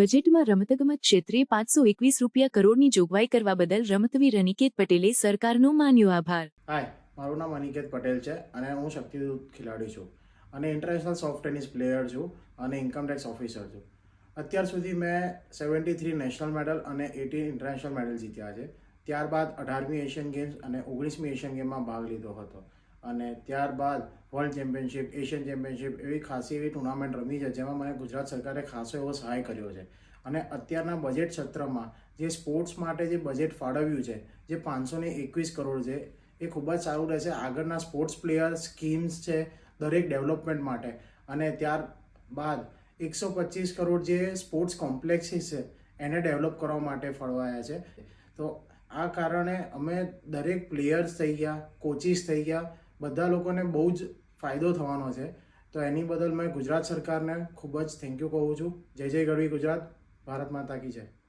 બજેટમાં રમતગમત ક્ષેત્રે પાંચસો એકવીસ રૂપિયા કરોડની જોગવાઈ કરવા બદલ રમતવીર અનિકેત પટેલે સરકારનો માન્યો આભાર. હાય, મારું નામ અનિકેત પટેલ છે અને હું શક્તિદૂત ખેલાડી છું અને ઇન્ટરનેશનલ સોફ્ટ ટેનિસ પ્લેયર છું અને ઇન્કમટેક્સ ઓફિસર છું. અત્યાર સુધી મેં સેવન્ટી થ્રી નેશનલ મેડલ અને એટીન ઇન્ટરનેશનલ મેડલ જીત્યા છે. ત્યારબાદ અઢારમી એશિયન ગેમ્સ અને ઓગણીસમી એશિયન ગેમમાં ભાગ લીધો હતો. અને ત્યારબાદ વર્લ્ડ ચેમ્પિયનશિપ, એશિયન ચેમ્પિયનશિપ એવી ખાસી એવી ટુર્નામેન્ટ રમી છે જેમાં મને ગુજરાત સરકારે ખાસો એવો સહાય કર્યો છે. અને અત્યારના બજેટ સત્રમાં જે સ્પોર્ટ્સ માટે જે બજેટ ફાળવ્યું છે, જે પાંચસો ને એકવીસ કરોડ છે, એ ખૂબ જ સારું રહેશે. આગળના સ્પોર્ટ્સ પ્લેયર સ્કીમ્સ છે દરેક ડેવલપમેન્ટ માટે. અને ત્યારબાદ એકસો પચીસ કરોડ જે સ્પોર્ટ્સ કોમ્પ્લેક્સીસ છે, એને ડેવલપ કરવા માટે ફળવાયા છે. તો આ કારણે અમે દરેક પ્લેયર્સ થઈ ગયા કોચિસ થઈ ગયા બધા લોકોને બહુ જ ફાયદો થવાનો છે. તો એની બદલ મેં ગુજરાત સરકારને ખૂબ જ થેન્ક યુ કહું છું. જય જય ગઢવી ગુજરાત. ભારત માતા કી જય.